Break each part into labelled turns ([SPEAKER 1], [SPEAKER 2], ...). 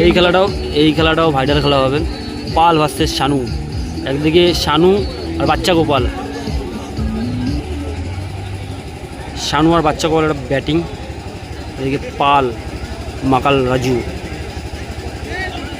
[SPEAKER 1] এই খেলাটাও এই খেলাটাও ভাইটাল খেলা হবে। পাল ভার্সেস শানু। একদিকে শানু আর বাচ্চা গোপাল। শানু আর বাচ্চা গোপাল একটা ব্যাটিং এদিকে পাল মাকাল রাজু।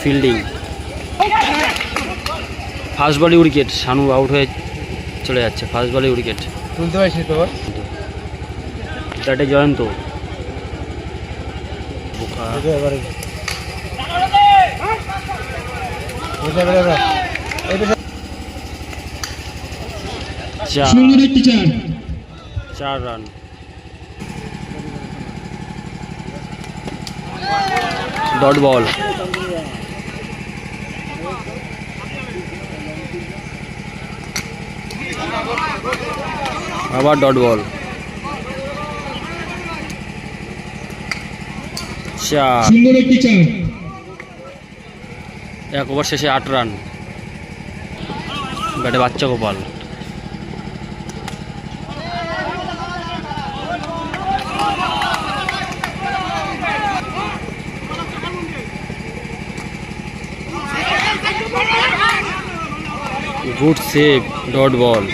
[SPEAKER 1] ফিল্ডিং ফার্স্ট বলে উইকেট শানু আউট হয়ে চলে যাচ্ছে ফার্স্ট বলে উইকেট
[SPEAKER 2] তুলতে পারছি তোর
[SPEAKER 1] ব্যাটে জয়ন্ত। চার। রান ডট বল আবার ডট বল চার।
[SPEAKER 3] সুন্দর একটি চার।
[SPEAKER 1] এক ওভার শেষে আট রান। ব্যাটে বাচ্চা Gopal. Good save dot ball.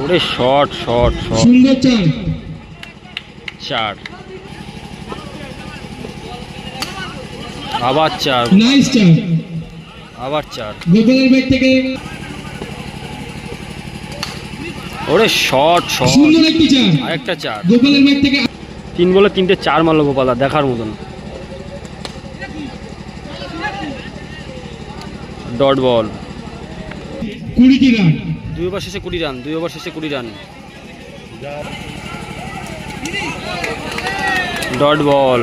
[SPEAKER 1] ওরে শর্ট শর্ট শর্ট
[SPEAKER 3] চার।
[SPEAKER 1] আবার চার।
[SPEAKER 3] নাইস চার
[SPEAKER 1] আবার চার।
[SPEAKER 3] গোপালের ব্যাট থেকে
[SPEAKER 1] ওরে শর্ট শর্ট
[SPEAKER 3] সুন্দর একটি চার।
[SPEAKER 1] আরেকটা চার।
[SPEAKER 3] গোপালের ব্যাট থেকে
[SPEAKER 1] তিন বলে তিনটে চার মারলো গোপালা দেখার মতন। ডট বল
[SPEAKER 3] কুড়িটি রান
[SPEAKER 1] দুই ওভার শেষে কুড়ি রান দুই ওভার শেষে কুড়ি রান ডট বল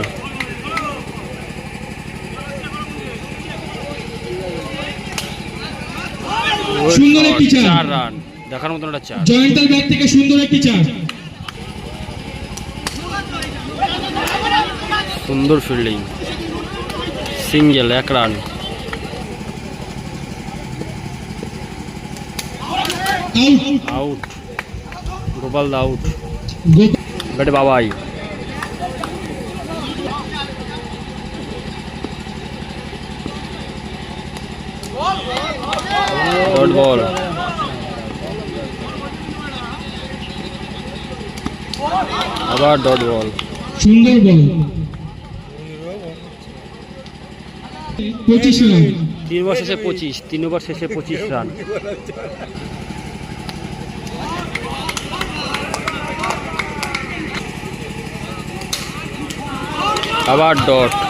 [SPEAKER 3] সুন্দর একটি চার।
[SPEAKER 1] রান। দেখার মতন একটা চার।
[SPEAKER 3] জয়ন্তার ব্যাট থেকে সুন্দর একটি চার।
[SPEAKER 1] সুন্দর ফিল্ডিং সিঙ্গেল এক রান।
[SPEAKER 3] আউট
[SPEAKER 1] গোপাল দা আউট ব্যাটে বাবাই। ডট বল আবার ডট বল
[SPEAKER 3] সুন্দর বল পঁচিশ রান
[SPEAKER 1] তিন ওভার শেষে পঁচিশ তিন ওভার শেষে পঁচিশ রান আবার ডট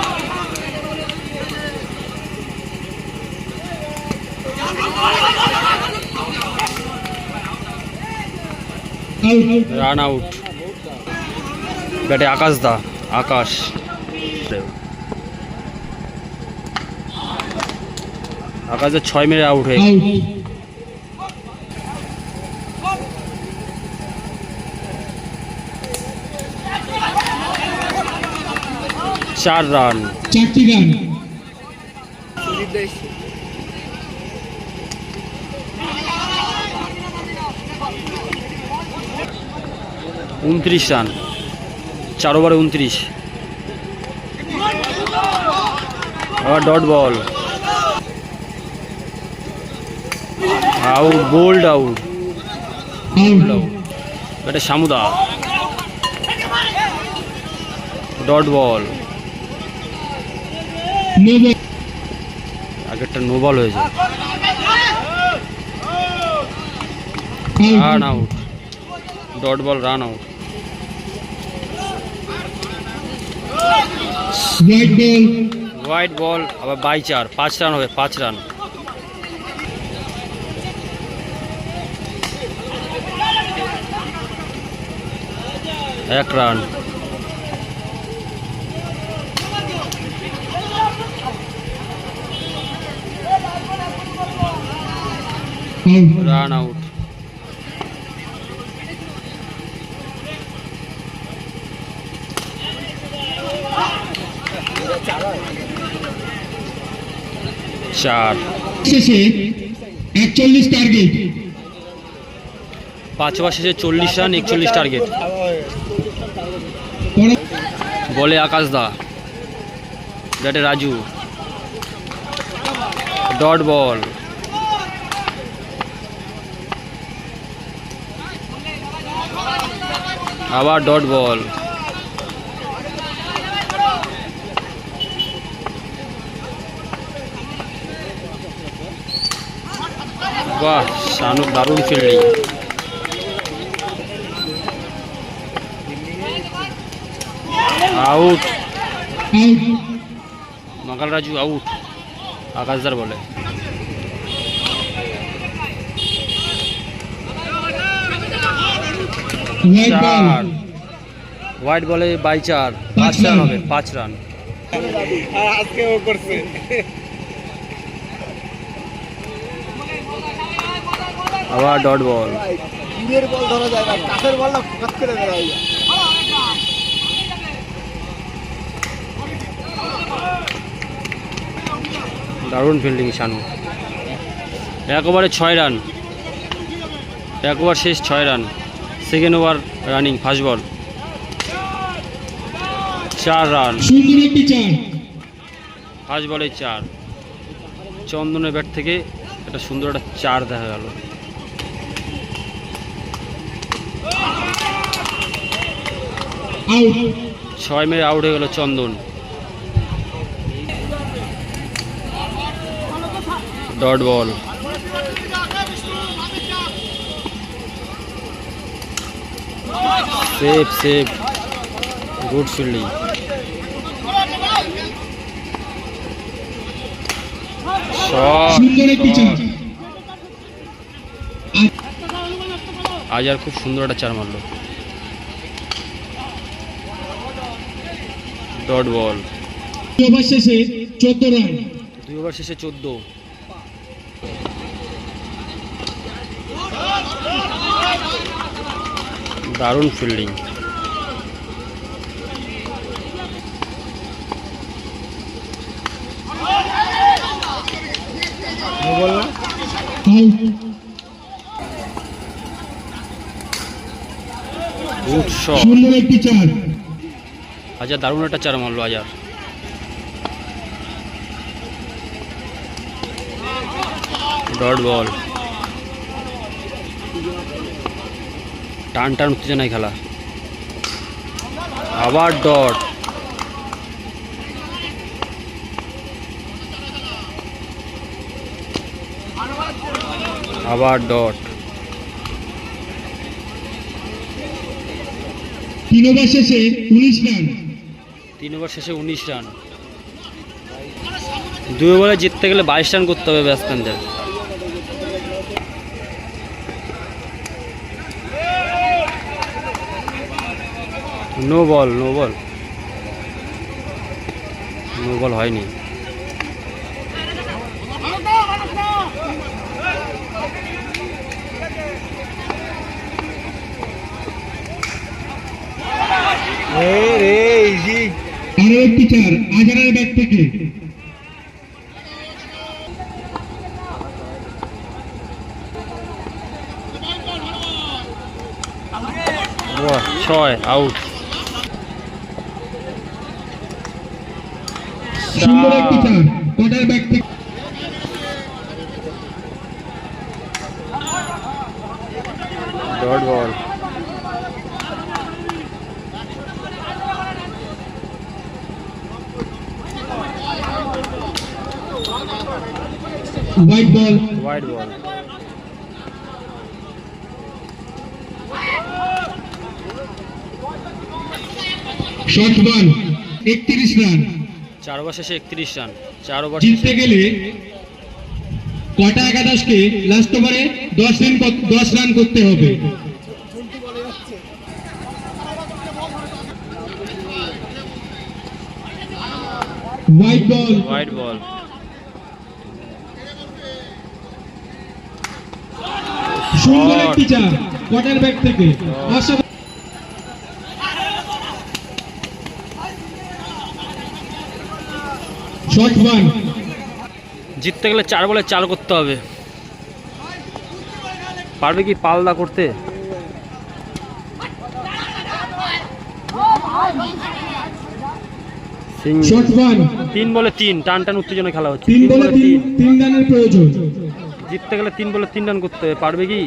[SPEAKER 1] রান আউট ব্যাটে আকাশ দা আকাশ আকাশে ছয় মেরে আউট হয়ে চার রান
[SPEAKER 3] চারটি রান
[SPEAKER 1] উনত্রিশ রান। চার ওভারে উনত্রিশ। আবার dot ball. Out, bowled out.
[SPEAKER 3] Out.
[SPEAKER 1] এটা সামুদা ডট বল। আগেরটা নো বল হয়েছে। Run
[SPEAKER 3] out.
[SPEAKER 1] Dot ball, run out.
[SPEAKER 3] White ball
[SPEAKER 1] white ball আবার বাই চার, পাঁচ রান হবে, পাঁচ রান এক রান
[SPEAKER 3] আউট
[SPEAKER 1] রান আউট চার।
[SPEAKER 3] শেষে একচল্লিশ টার্গেট
[SPEAKER 1] পাঁচ ওভার শেষে চল্লিশ রান একচল্লিশ টার্গেট বলে আকাশ দা। ব্যাটে রাজু। Dot ball. আবার ডট বল। বাহ শানু দারুণ fielding out Makal Raju out আকাশদার বলে।
[SPEAKER 3] হোয়াইট বল
[SPEAKER 1] বাই চার। পাঁচ রান। হবে, পাঁচ রান
[SPEAKER 2] আজকে ও করছে।
[SPEAKER 1] আবার ডট বল
[SPEAKER 2] তীরের বল ধরা যায় না কাছের বলটা ফোকাস করে দেওয়া যায়।
[SPEAKER 1] দারুণ ফিল্ডিং শানু। এক ওভারে ছয় রান এক ওভার শেষ ছয় run second over running first ball চার রান ফার্স্ট বলে চার। চন্দনের ব্যাট থেকে একটা সুন্দর একটা চার দেখা গেল। ছয় মেরে আউট হয়ে গেল Chandan. Dot ball save save good fielding আজ আর খুব সুন্দর একটা চার মারলো। ডট বল
[SPEAKER 3] ওভার শেষে চোদ্দ রান।
[SPEAKER 1] দুই ওভার শেষে চোদ্দ। দারুণ ফিল্ডিং
[SPEAKER 2] বল না
[SPEAKER 3] আউট
[SPEAKER 1] গুড শট
[SPEAKER 3] সুন্দর একটি চার।
[SPEAKER 1] আজার দারুণ একটা চার মারলো আজার ডট বল। টান টান, উত্তেজনায় খেলা। আবার ডট। আবার ডট।
[SPEAKER 3] তিন শেষে উনিশ রান।
[SPEAKER 1] তিন ওভার শেষে উনিশ রান। দুই ওভারে জিততে গেলে বাইশ রান করতে হবে ব্যাটসম্যানদের। No ball no ball. No ball হয়নি।
[SPEAKER 3] আরও একটি চার আজারের ব্যাট থেকে
[SPEAKER 1] বাহ, ছয় আউট
[SPEAKER 3] সুন্দর একটি চার কোটার ব্যাট থেকে
[SPEAKER 1] dot ball
[SPEAKER 3] white ball
[SPEAKER 1] white ball
[SPEAKER 3] short ball একত্রিশ রান
[SPEAKER 1] চার ওভার শেষে একত্রিশ রান চার ওভার
[SPEAKER 3] জিততে গেলে কটা একাদশকে লাস্ট ওভারে দশ রান কর- দশ রান করতে হবে। হোয়াইট বল
[SPEAKER 1] হোয়াইট বল
[SPEAKER 3] সুন্দর একটি চার কোয়ার্টার ব্যাক থেকে শর্ট ওয়ান।
[SPEAKER 1] জিততে গেলে চার বলে চার করতে হবে। পারবে কি পালদা করতে? তিন বলে তিন টান টান উত্তেজনা খেলা হচ্ছে।
[SPEAKER 3] তিন বলে তিন তিন রানের প্রয়োজন।
[SPEAKER 1] জিততে গেলে তিন বলে তিন রান করতে হবে। পারবে কি?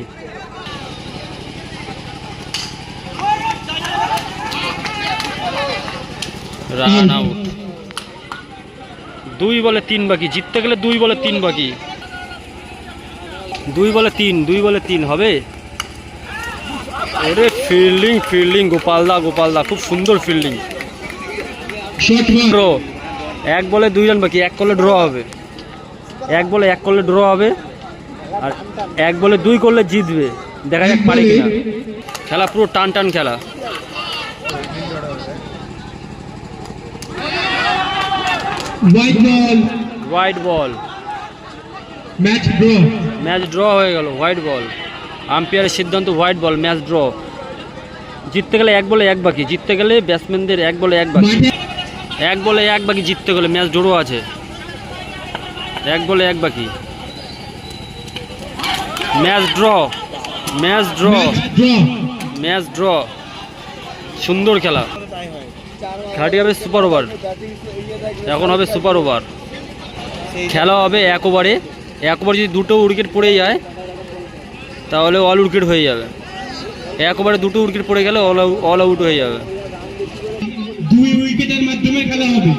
[SPEAKER 1] Run out. দুই বলে তিন বাকি। জিততে গেলে দুই বলে তিন বাকি। দুই বলে তিন দুই বলে তিন হবে? ওরে ফিল্ডিং ফিল্ডিং গোপালদা গোপালদা খুব সুন্দর ফিল্ডিং। ড্র এক বলে দুই রান বাকি এক করলে ড্র হবে। এক বলে এক করলে ড্র হবে। আর এক বলে দুই করলে জিতবে। দেখা যাক পারে কিনা। খেলা পুরো টান টান খেলা।
[SPEAKER 3] White ball
[SPEAKER 1] white ball
[SPEAKER 3] match draw
[SPEAKER 1] match draw হয়ে গেল হোয়াইট বল আম্পায়ারের সিদ্ধান্ত হোয়াইট বল ম্যাচ ড্র জিততে গেলে এক বলে এক বাকি জিততে গেলে ব্যাটসম্যানদের এক বলে এক বাকি। এক বলে এক বাকি জিততে গেলে ম্যাচ ড্র আছে। এক বলে এক বাকি। Match draw match draw
[SPEAKER 3] match draw.
[SPEAKER 1] সুন্দর খেলা। খেলাটি হবে সুপার ওভার। এখন হবে সুপার ওভার। খেলা হবে এক ওভারে। এক ওভার যদি দুটো উইকেট পড়ে যায় তাহলে অল উইকেট হয়ে যাবে। এক ওভারে দুটো উইকেট পড়ে গেলে অল আউট হয়ে যাবে।
[SPEAKER 3] দুই উইকেটের মাধ্যমে খেলা হবে।